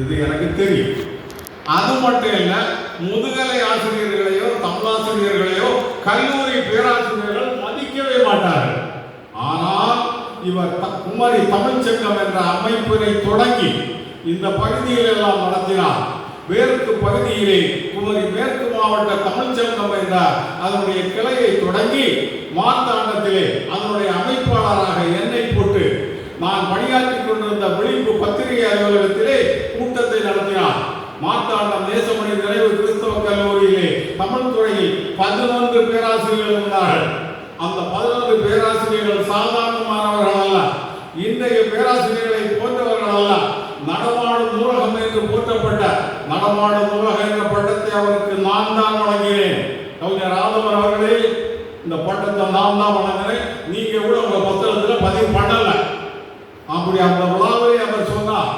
இது எனக்கு தெரியும். அது மட்டும் இல்ல முதுகலை ஆசிரியர்களையோ தமிழாசிரியர்களையோ கல்லூரி பேராசிரியர்கள் மதிக்கவே மாட்டார்கள். ஆனால் இவர் குமரி தமிழ்ச்சங்கம் என்ற அமைப்பினை தொடங்கி இந்த பகுதியில் எல்லாம் நடத்தினார். மேற்கு பகுதியிலே குமரி மேற்கு மாவட்ட தமிழ்ச்சங்கம் என்ற அதனுடைய கிளையை தொடங்கி மார்த்தாண்டத்திலே அதனுடைய அமைப்பாளராக என்னை போட்டு நான் பணியாற்றிக் கொண்டிருந்த விழிப்பு பத்திரிகை அலுவலகத்திலே கூட்டத்தை நடத்தினார் மார்த்தாண்டம் தேசமணி நிறைவு கிறிஸ்தவ கல்லூரியிலே தமிழ் துறையில் பதினொன்று பேராசிரியர்கள் இருந்தார்கள் அந்த பதினொன்று பேராசிரியர்கள் சாதாரணமானவர்கள் அல்ல இன்றைய பேராசிரியர்களை போன்றவர்கள் அல்ல நடமாடும் நூலகம் என்று போற்றப்பட்ட நடமாடும் நூலகம் என்ற பட்டத்தை அவருக்கு நான் தான் வழங்கினேன். கவிஞர் ராதவர் அவர்களே இந்த பட்டத்தை நான் தான் வழங்கினேன். நீங்க கூட உங்க புத்தகத்தில் பதிவு பண்ணல. அப்படி அந்த விழாவை அவர் சொன்னார்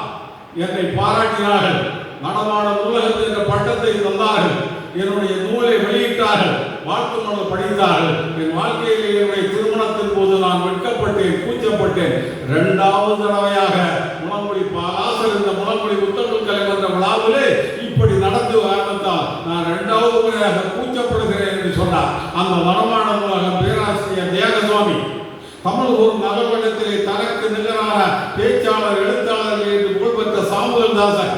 என்னை பாராட்டினார்கள். நடமாடும் நூலகத்தில் என்ற பட்டத்தை தந்தார்கள். என்னுடைய நூலை வெளியிட்டார்கள். வாழ்த்து மலர் படித்தார்கள் என் வாழ்க்கையில் என்னுடைய திருமணத்தின் போது நான் வெட்கப்பட்டேன் கூச்சப்பட்டேன். இரண்டாவது தடவையாக முளமொழி பாலாசர் இந்த முளமொழி புத்தகம் கலைமன்ற விழாவிலே இப்படி நடந்து ஆரம்பித்தால் நான் இரண்டாவது முறையாக கூச்சப்படுகிறேன் என்று சொன்னார். அந்த வனமான நூலகம் பேராசிரியர் தேகசுவாமி தமிழ் ஒரு நகர்வட்டத்திலே தனக்கு நிகரான பேச்சாளர் எழுத்தாளர் என்று புகழ்பெற்ற சாமுவேல் தாசன்.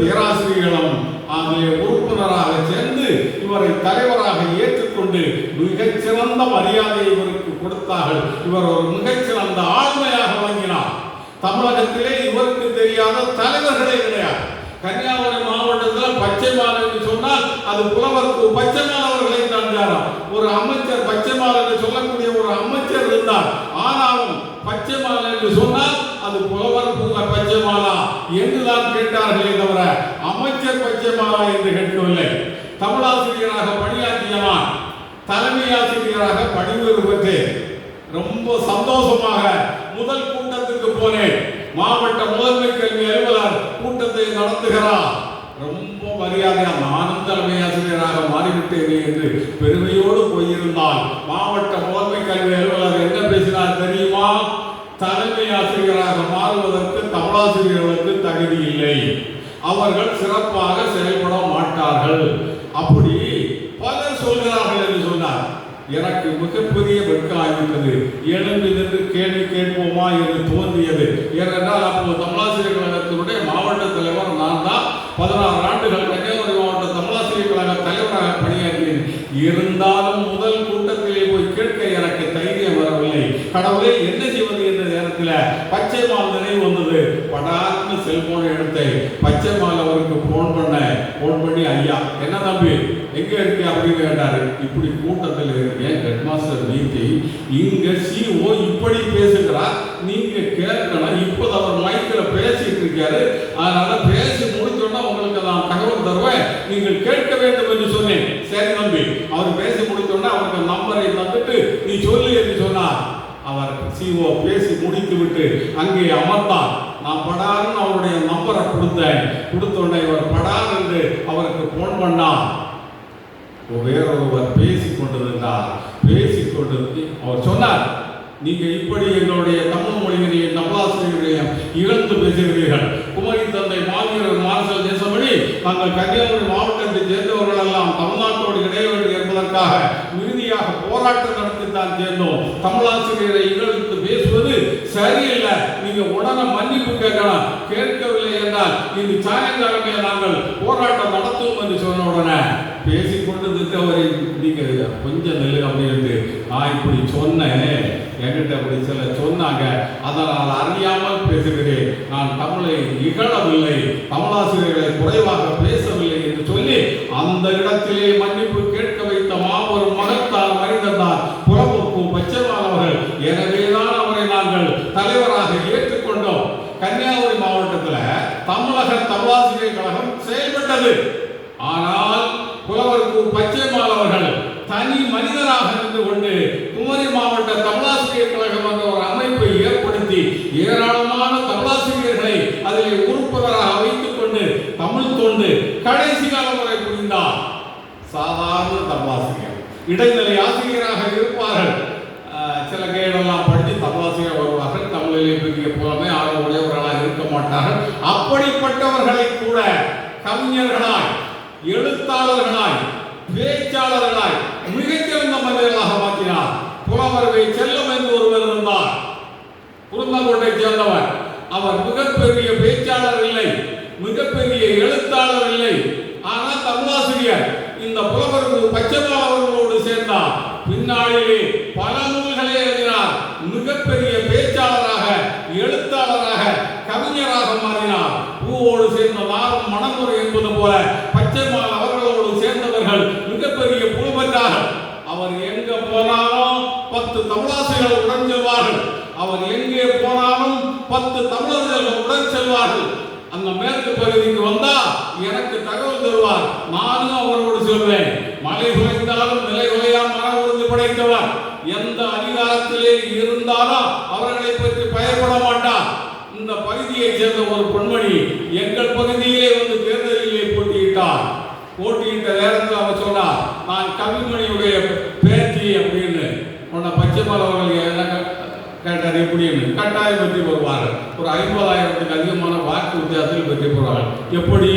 பேராசிரியர்களும் அதிலே உறுப்பினராக சேர்ந்து இவரை தலைவராக ஏற்றுக்கொண்டு மிகச்சிறந்த மரியாதையை இவருக்கு கொடுத்தார்கள். இவர் ஒரு மிகச்சிறந்த ஆளுமையாக வழங்கினார் தமிழகத்திலே இவருக்கு தெரியாத தலைவர்களே கிடையாது. கன்னியாகுமரி மாவட்டத்தில் பச்சைமால் என்று சொன்னால் அது புலவருக்கு பச்சை அவர்களை தந்தாராம் ஒரு அமைச்சர் பச்சைமால் என்று சொல்லக்கூடிய ஒரு அமைச்சர் இருந்தார். ஆனாலும் பச்சைமால் என்று சொன்னால் அது புலவர் பூங்க பச்சைமாலா என்றுதான் கேட்டார்களே தவிர அமைச்சர் பச்சைமாலா என்று கேட்கவில்லை. தமிழாசிரியராக பணியாற்றியவான் தலைமை ஆசிரியராக பணிவு பெற்று ரொம்ப சந்தோஷமாக முதல் கூட்டத்துக்கு போனேன். மாவட்ட முதன்மை கல்வி அலுவலர் கூட்டத்தை நடத்துகிறார். ரொம்ப மரியாதையாக நானும் தலைமை ஆசிரியராக மாறிவிட்டேனே என்று பெருமையோடு போயிருந்தால் மாவட்ட முதன்மை கல்வி அலுவலர் என்ன பேசினார் தெரியுமா? தலைமை ஆசிரியராக மாறுவதற்கு தமிழாசிரியர்களுக்கு தகுதி இல்லை. அவர்கள் சிறப்பாக செயல்பட மாட்டார்கள். அப்படி பலர் சொல்கிறார்கள் என்று சொன்னார். எனக்கு மிகப்பெரிய வெட்காயிருந்தது எழுந்து நின்று கேள்வி கேட்போமா என்று தோன்றியது. ஏனென்றால் அப்போது தமிழாசிரியர் கழகத்தினுடைய மாவட்ட தலைவர் நான் தான் பதினாறு ஆண்டுகள் கன்னியாகுமரி மாவட்ட தமிழாசிரியர் கழக தலைவராக பணியாற்றினேன். இருந்தாலும் முதல் கூட்டத்திலே போய் கேட்க எனக்கு தைரியம் கடவுளே என்ன செய்வது என்ற நேரத்தில் பச்சை மால் நினைவு வந்தது. படார்னு செல்போனை இடத்தை பச்சை மால் அவருக்கு போன் பண்ண போன் பண்ணி ஐயா என்ன தம்பி? எங்க இருக்கு? அப்படின்னு கேட்டாரு. இப்படி கூட்டத்தில் இருக்கேன் ஹெட் மாஸ்டர் மீட்டிங் இங்க சிஓ இப்படி பேசுகிறார் நீங்க கேட்கணும் இப்போ அவர் மைக்கில் பேசிட்டு இருக்காரு. அதனால பேசி முடிஞ்சோன்னா உங்களுக்கு நான் தகவல் தருவேன். நீங்கள் கேட்க வேண்டும் என்று சொன்னேன். சரி நம்பி அவர் பேசி முடித்தோன்னா அவருக்கு நம்பரை தந்துட்டு நீ சொல்லு என்று சொன்னார். அவர் சிஓ பேசி முடித்துவிட்டு அங்கே அமர்ந்தார். நான் படாருன்னு அவருடைய நம்பரை கொடுத்தேன். கொடுத்த உடனே இவர் படார் என்று அவருக்கு போன் பண்ணார். வேறொருவர் பேசிக் கொண்டிருந்தார். பேசி கொண்டிருந்து அவர் சொன்னார் நீங்க இப்படி எங்களுடைய தமிழ் மொழியினுடைய தமிழாசிரியருடைய இழந்து பேசுகிறீர்கள். குமரி தந்தை மாவீரர் மார்சல் தேசமணி நாங்கள் கன்னியாகுமரி மாவட்டத்தை சேர்ந்தவர்கள் எல்லாம் தமிழ்நாட்டோடு இணைய வேண்டும் என்பதற்காக இறுதியாக போராட்டங்கள் எல்லாம் சேர்ந்தோம் தமிழாசிரியரை இகழ்த்து பேசுவது சரியில்லை. நீங்க உடனே மன்னிப்பு கேட்கலாம். கேட்கவில்லை என்றால் இது சாயங்காலமே நாங்கள் போராட்டம் நடத்துவோம் என்று சொன்ன உடனே பேசிக்கொண்டு நின்றவரை நீங்க கொஞ்சம் நெல்லு அப்படின்னு நான் இப்படி சொன்னேன். என்கிட்ட அப்படி சில சொன்னாங்க. அதனால் அறியாமல் பேசுகிறேன். நான் தமிழை இகழவில்லை. தமிழாசிரியர்களை குறைவாக பேசவில்லை என்று சொல்லி அந்த இடத்திலே மன்னிப்பு கேட்க வைத்த மாபெரும் மகத்தால் மனிதர்தான் புறமுக்கு பச்சைமால் அவர்கள் எனவேதான் அவரை நாங்கள் தலைவராக ஏற்றுக்கொண்டோம் கன்னியாகுமரி மாவட்டத்தில் தமிழக தமிழாசிரியர் கழகம் செயல்பட்டது ஆனால் புலவருக்கு பச்சைமால் அவர்கள் தனி மனிதராக இருந்து கொண்டு குமரி மாவட்ட தமிழாசிரியர் கழகம் என்ற ஒரு அமைப்பை ஏற்படுத்தி ஏராளமான தமிழாசிரியர்களை அதில் உறுப்பினராக வைத்துக் கொண்டு தமிழ் தொண்டு கடைசி காலம் புரிந்தார். சாதாரண தமிழாசிரியர் இடைநிலை ஆசிரியராக இருப்பார்கள். சில கைடெல்லாம் படித்து தமிழாசிரியர் வருவார்கள். தமிழிலே பெரிய புலமை ஆர்வ உடையவர்களாக இருக்க மாட்டார்கள். அப்படிப்பட்டவர்களை கூட கவிஞர்களாய் எழுத்தாளர்களாய் பேச்சாளர்களாய் மிகச்சிறந்த மனிதர்களாக மாற்றினார். புலவரவை செல்லம் என்று ஒரு குருந்தங்கோட்டை சேர்ந்தவர் அவர் மிகப்பெரிய பேச்சாளர் இல்லை மிகப்பெரிய எழுத்தாளர் இல்லை. ஆனால் தமிழாசிரியர் இந்த புலவர் பச்சைமா அவர்களோடு சேர்ந்தார். பின்னாளிலே பல நூல்களை எழுதினார். மிகப்பெரிய பேச்சாளராக எழுத்தாளராக கவிஞராக மாறினார். பூவோடு சேர்ந்த வாரம் மணமுறை என்பது போல பச்சைமால் அவர்களோடு சேர்ந்தவர்கள் மிகப்பெரிய புகழ்பெற்றார்கள் அவர் எங்க போனாலும் பத்து தமிழாசிரியர்கள் உடன் செல்வார்கள் அவர் எங்கே போனாலும் பத்து தமிழர்கள் உடன் செல்வார்கள். அந்த மேற்கு பகுதிக்கு வந்தா எனக்கு தகவல் தருவார். நானும் அவரோடு சொல்வேன். மலை குலைந்தாலும் நிலை உலையால் மன உறுதி படைத்தவர். எந்த அதிகாரத்திலே இருந்தாலும் அவர்களை பற்றி பயப்பட மாட்டார். இந்த பகுதியைச் சேர்ந்த ஒரு பெண்மணி எங்கள் பகுதியிலே வந்து தேர்தலிலே போட்டியிட்டார். போட்டியிட்ட நேரத்தில் அவர் சொன்னார் நான் கவிமணியுடைய பேச்சு அப்படின்னு. உன்னை பச்சைமலை அவர்கள் என்ன கட்டாயம் வெற்றி பெறுவார்கள் ஒரு ஐம்பதாயிரத்துக்கு அதிகமான வாக்கு வித்தியாசத்தில் வெற்றி பெறுவார்கள். எப்படி?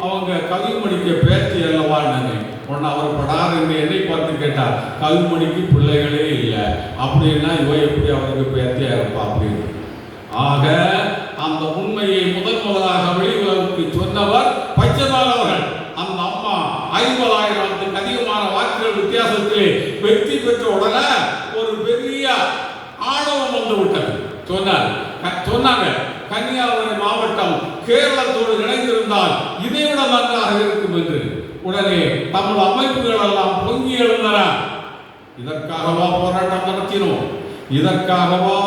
அவங்க கவிமணிக்கு பேச்சு அல்லவான்னு உன்னை அவர் படார் என்று என்னை பார்த்து கேட்டார். கவிமணிக்கு பிள்ளைகளே இல்லை. அப்படின்னா இவ எப்படி அவருக்கு பேத்தியா இருப்பா? அப்படின்னு. ஆக அந்த உண்மையை முதன் முதலாக வெளி சொன்னவர் பச்சைமால் அவர்கள். அந்த அம்மா ஐம்பதாயிரத்துக்கு அதிகமான வாக்குகள் வித்தியாசத்தில் வெற்றி பெற்ற உடனே ஒரு பெரிய ஆணவம் வந்து விட்டது சொன்னார் சொன்னாங்க கன்னியாகுமரி மாவட்டம் கேரளத்தோடு இணைந்திருந்தால் இதைவிட நன்றாக இருக்கும் என்று. உடனே தமிழ் அமைப்புகள் எல்லாம் பொங்கி எழுந்தன. இதற்காகவா போராட்டம் நடத்தினோம். இதற்காகவா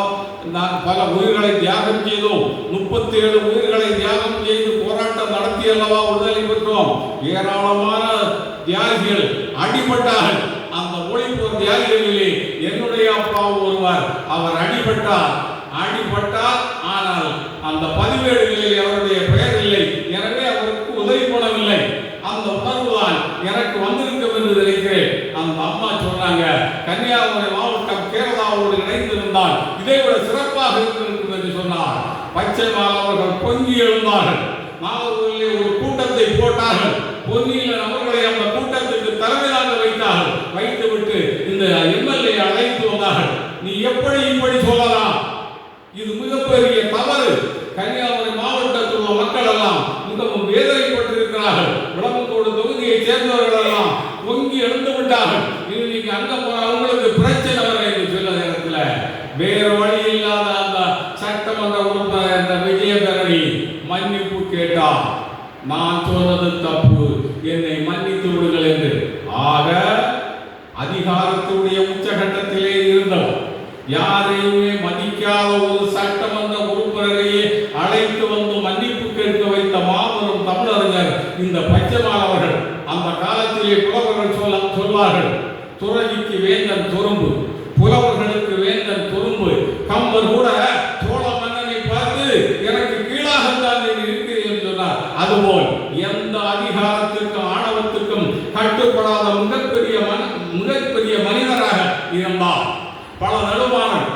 நான் பல உயிர்களை தியாகம் செய்தோம். முப்பத்தி ஏழு உயிர்களை தியாகம் செய்து போராட்டம் நடத்தி அல்லவா விடுதலை பெற்றோம். ஏராளமான தியாகிகள் அடிபட்டார்கள். அந்த ஒளிப்போர் தியாகிகளிலே என்னுடைய அப்பா ஒருவர் அவர் அடிபட்டார். அடிபட்டால் ஆனால் அந்த பதிவேடுகளில் அவருடைய பெயர் இல்லை. எனவே அவருக்கு உதவி பண்ணவில்லை அந்த உணர்வு தான் எனக்கு வந்திருக்கும் என்று நினைக்கிறேன். அந்த அம்மா சொன்னாங்க கன்னியாகுமரி மாவட்டம் கேரளாவோடு இணைந்திருந்தால் இதை விட சிறப்பாக இருந்திருக்கும் என்று சொன்னார். பச்சை மாணவர்கள் பொங்கி எழுந்தார்கள். நாகர்கோவிலே ஒரு கூட்டத்தை போட்டார்கள். பொன்னியில் அவர்களை அந்த கூட்டத்துக்கு தலைமையாக வைத்தார்கள் வைத்துவிட்டு இந்த எம்எல்ஏ அழைத்து வந்தார்கள் நீ எப்படி இப்படி சொல்லலாம் இது மிகப்பெரிய தவறு கன்னியாகுமரி மாவட்டத்தில் உள்ள மக்கள் எல்லாம் மிகவும் வேதனைப்பட்டிருக்கிறார்கள் விளம்பங்கோடு தொகுதியை சேர்ந்தவர்கள் எல்லாம் விட்டார்கள் இது நீங்க அங்க போற அவங்களுக்கு பிரச்சனை வர என்று சொல்ல நேரத்தில். வேறு வழி இல்லாத அந்த சட்டமன்ற உறுப்பினர் என்ற விஜயதரணி மன்னிப்பு கேட்டார். நான் சொன்னது தப்பு. என்னை மன்னித்து விடுங்கள் என்று. ஆக அதிகாரத்துடைய உச்சகட்டத்திலே இருந்தவர் யாரையுமே மதிக்காத ஒரு சட்டமன்ற உறுப்பினரையே அழைத்து வந்து மன்னிப்பு கேட்க வைத்த மாபெரும் தமிழறிஞர் இந்த பச்சைமால் காலத்திலே புலவர்கள் சொல்ல சொல்வார்கள் துறவிக்கு வேந்தன் துரும்பு புலவர்களுக்கு வேந்தன் துரும்பு. கம்பர் கூட சோழ மன்னனை பார்த்து எனக்கு கீழாகத்தான் நீங்கள் இருக்கிறீர்கள் சொன்னார். அதுபோல் எந்த அதிகாரத்திற்கும் ஆணவத்துக்கும் கட்டுப்படாத மிகப்பெரிய மனிதராக இருந்தார் பல நடுவானம்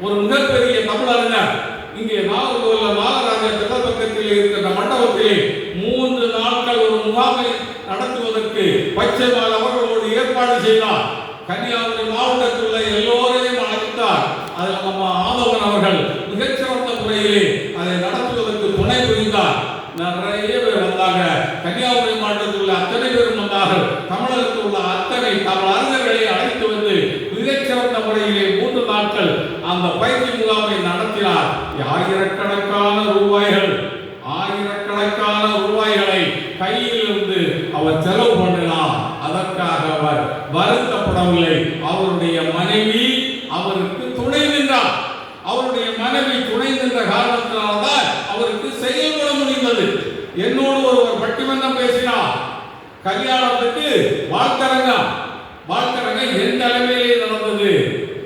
ஒரு மிகப்பெரிய தமிழறிஞர் இங்கே நாகர்கோவில் நாகராஜ திட்டப்பக்கத்தில் இருக்கின்ற மண்டபத்திலே மூன்று நாட்கள் ஒரு முகாமை நடத்துவதற்கு பச்சைமால் அவர்களோடு ஏற்பாடு செய்தார். கன்னியாகுமரி மாவட்டத்தில் உள்ள எல்லோரையும் அழைத்தார். அதில் நம்ம ஆதவன் அவர்கள் மிகச்சிறந்த முறையிலே அதை நடத்துவதற்கு துணை புரிந்தார். நிறைய பேர் வந்தாங்க. கன்னியாகுமரி மாவட்டத்தில் உள்ள அத்தனை பேரும் வந்தார்கள். தமிழகத்தில் உள்ள அத்தனை தமிழ் அறிஞர்களை அழைத்து வந்து மிகச்சிறந்த முறையிலே மூன்று நாட்கள் அந்த பயிற்சி முகாமை நடத்தினார். ஆயிரக்கணக்கான ரூபாய்கள் ஆயிரக்கணக்கான ரூபாய்களை கையில் இருந்து அவர் செலவு பண்ணினார் அதற்காக அவர் வருத்தப்படவில்லை அவருடைய மனைவி அவருக்கு துணை நின்றார் அவருடைய மனைவி துணை நின்ற காரணத்தினால்தான் அவருக்கு செயல்பட முடிந்தது என்னோடு ஒருவர் பட்டிமன்றம் பேசினார். கல்யாணத்துக்கு வாழ்த்தரங்கம். வாழ்த்தரங்கம் எந்த அளவிலே நடந்தது?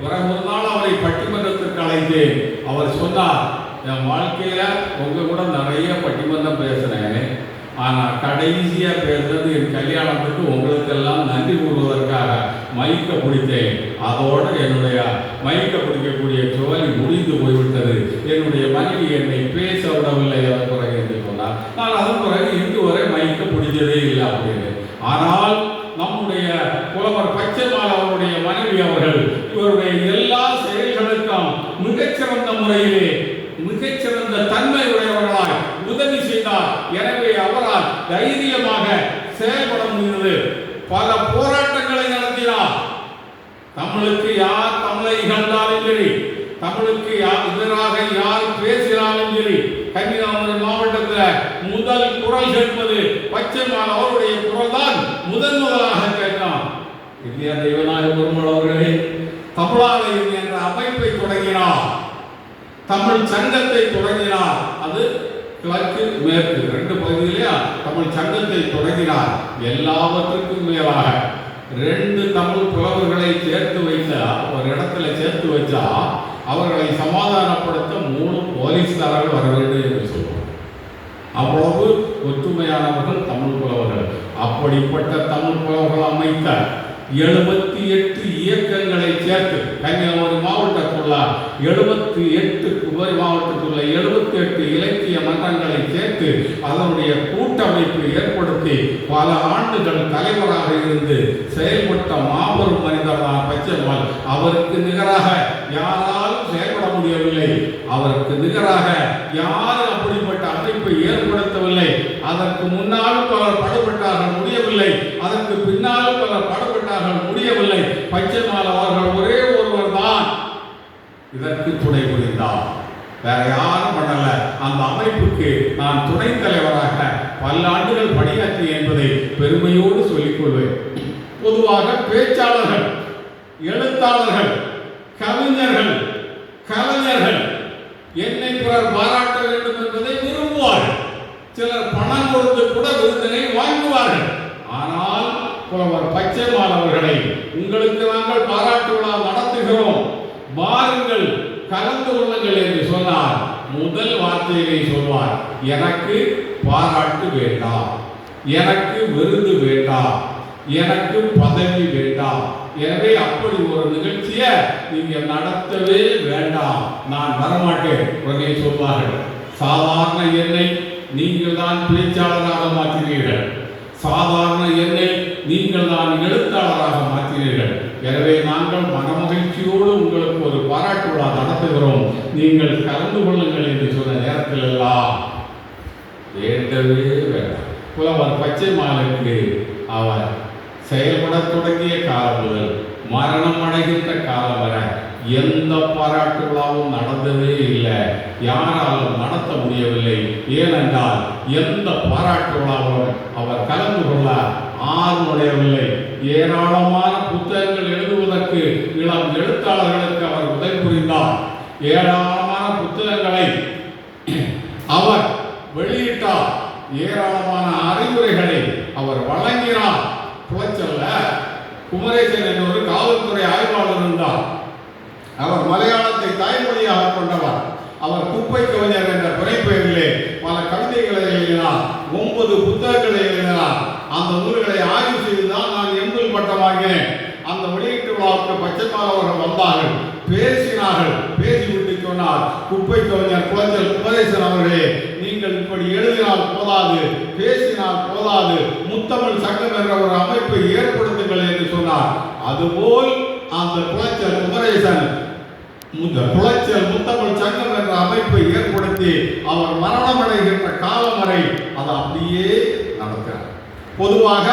பிறகு ஒரு நாள் அவரை பட்டிமன்றத்திற்கு அழைத்தேன். அவர் சொன்னார் என் வாழ்க்கையில உங்க கூட நிறைய பட்டிமன்றம் பேசுறேன் ஆனால் கடைசியாக பேசுறது என் கல்யாணத்துக்கு உங்களுக்கெல்லாம் நன்றி கூறுவதற்காக மைக்க பிடித்தேன். அதோட என்னுடைய மயக்க பிடிக்கக்கூடிய ஜோலி முடிந்து போய்விட்டது. என்னுடைய மனைவி என்னை பேச விடவில்லை. அதன் பிறகு என்று சொன்னார். நான் அதன் பிறகு இன்று வரை மைக்க பிடிச்சதே இல்லை அப்படின்னு ஆனால் நம்முடைய புலவர் பச்சைமால் அவருடைய மனைவி அவர்கள் இவருடைய எல்லா செயல்களுக்கும் மிகச்சிறந்த முறையிலே மிகச்சிறந்த தன்மை உடையவர்களாய் உதவி செய்தார். எனவே அவரால் தைரியமாக செயல்பட முடிந்தது. பல போராட்டங்களை நடத்தினார். தமிழுக்கு யார் தமிழை இகழ்ந்தாலும் சரி தமிழுக்கு யார் எதிராக யார் பேசினாலும் சரி கன்னியாகுமரி மாவட்டத்தில் முதல் குரல் கேட்பது பச்சைமான் அவருடைய குரல் தான் முதன் முதலாக கேட்டான் இந்தியா தெய்வநாயக பெருமாள் அவர்களே தமிழாலயம் என்ற அமைப்பை தொடங்கினார். தமிழ் சங்கத்தை தொடங்கினார். கிழக்கு மேற்கு ரெண்டு பகுதியிலேயே? தமிழ் சங்கத்தை தொடங்கினார். எல்லாவற்றுக்கும் மேலாக ரெண்டு தமிழ் புலவர்களை சேர்த்து வைத்த ஒரு இடத்துல சேர்த்து வச்சா அவர்களை சமாதானப்படுத்த மூணு போலீஸ்காரர்கள் வர வேண்டும் என்று சொல்லுவார் அவ்வளவு ஒற்றுமையானவர்கள் தமிழ் புலவர்கள். அப்படிப்பட்ட தமிழ் புலவர்கள் அமைத்த எழுபத்தி எட்டு இயக்கங்களை சேர்த்து கன்னியாகுமரி மாவட்டத்துள்ள எழுபத்தி எட்டு குபை மாவட்டத்தில் எழுபத்தி எட்டு இலக்கிய மன்றங்களை சேர்த்து அதனுடைய கூட்டமைப்பு ஏற்படுத்தி பல ஆண்டுகள் தலைவராக இருந்து செயல்பட்ட மாபெரும் மனிதரான தான் பச்சைமால் அவருக்கு நிகராக யாராலும் செயல்பட முடியவில்லை. அவருக்கு நிகராக யாரும் அப்படிப்பட்ட அமைப்பை ஏற்படுத்தவில்லை. அதற்கு முன்னாலும் பலர் படுபட்டார்கள் முடியவில்லை. அதற்கு பின்னாலும் பலர் படுபட்டார்கள் முடியவில்லை. பச்சைமால் அவர்கள் இதற்கு துணை புரிந்தார். வேற யாரும் பண்ணல. அந்த அமைப்புக்கு நான் துணைத் தலைவராக பல்லாண்டுகள் பணியாற்றி என்பதை பெருமையோடு சொல்லிக் கொள்வேன் பொதுவாக பேச்சாளர்கள் எழுத்தாளர்கள் கவிஞர்கள் கலைஞர்கள் என்னை பிறர் பாராட்ட வேண்டும் என்பதை விரும்புவார்கள். சிலர் பணம் கொடுத்து கூட விருந்தினை வாங்குவார்கள். ஆனால் புலவர் பச்சைமால் அவர்களை உங்களுக்கு நாங்கள் பாராட்டு விழா நடத்துகிறோம். வாருங்கள் கலந்து கொள்ளுங்கள் என்று சொன்னார். முதல் வார்த்தையை சொல்வார் எனக்கு பாராட்டு வேண்டாம் எனக்கு விருது வேண்டாம் எனக்கு பதவி வேண்டாம் எனவே அப்படி ஒரு நிகழ்ச்சியை நீங்க நடத்தவே வேண்டாம் நான் வரமாட்டேன் உடனே சொல்வார்கள். சாதாரண என்னை நீங்கள் தான் பேச்சாளராக மாற்றினீர்கள். சாதாரண என்னை நீங்கள் தான் எழுத்தாளராக மாற்றினீர்கள். எனவே நாங்கள் மனமகிழ்ச்சியோடு உங்களுக்கு ஒரு பாராட்டு விழா நடத்துகிறோம். நீங்கள் கலந்து கொள்ளுங்கள் என்று சொன்ன நேரத்தில் எல்லாம் வேண்டவே வேண்டாம். புலவர் பச்சை மாலுக்கு அவர் செயல்படத் தொடங்கிய காலம் முதல் மரணம் அடைகின்ற காலம் வரை எந்த பாராட்டு விழாவும் நடந்ததே இல்லை. யாராலும் நடத்த முடியவில்லை. ஏனென்றால் எந்த பாராட்டு விழாவும் அவர் கலந்து கொள்ள ஆர்வடையவில்லை ஏராளமான புத்தகங்கள் எழுதுவதற்கு இளம் எழுத்தாளர்களுக்கு அவர் உதவி புரிந்தார். ஏராளமான புத்தகங்களை அவர் வெளியிட்டார். ஏராளமான அறிவுரைகளை அவர் வழங்கினார். குளச்சல்ல குமரேசன் என்ற ஒரு காவல்துறை ஆய்வாளர் இருந்தார். அவர் மலையாளத்தை தாய்மொழியாக கொண்டவர். அவர் குப்பை கவிஞர் என்ற புனைப்பெயரிலே பல கவிதைகளை எழுதினார். ஒன்பது புத்தகங்களை எழுதினார். அந்த நூல்களை ஆய்வு செய்துதான் நான் எம்பில் அந்த வெளியீட்டு விழாவுக்கு பச்சைமால் அவர்கள் வந்தார்கள். பேசினார்கள். பேசிவிட்டு சொன்னார். குப்பை கவிஞர் குளச்சல் குபதேசன் அவர்களே நீங்கள் இப்படி எழுதினால் போதாது பேசினால் போதாது முத்தமிழ் சங்கம் என்ற ஒரு அமைப்பை ஏற்படுத்துங்கள் என்று சொன்னார். அதுபோல் அந்த குளச்சல் குமரேசன் இந்த குளச்சல் முத்தமிழ் சங்கம் என்ற அமைப்பை ஏற்படுத்தி அவர் மரணமடைகின்ற காலம் வரை அதை அப்படியே நடக்கிறார் பொதுவாக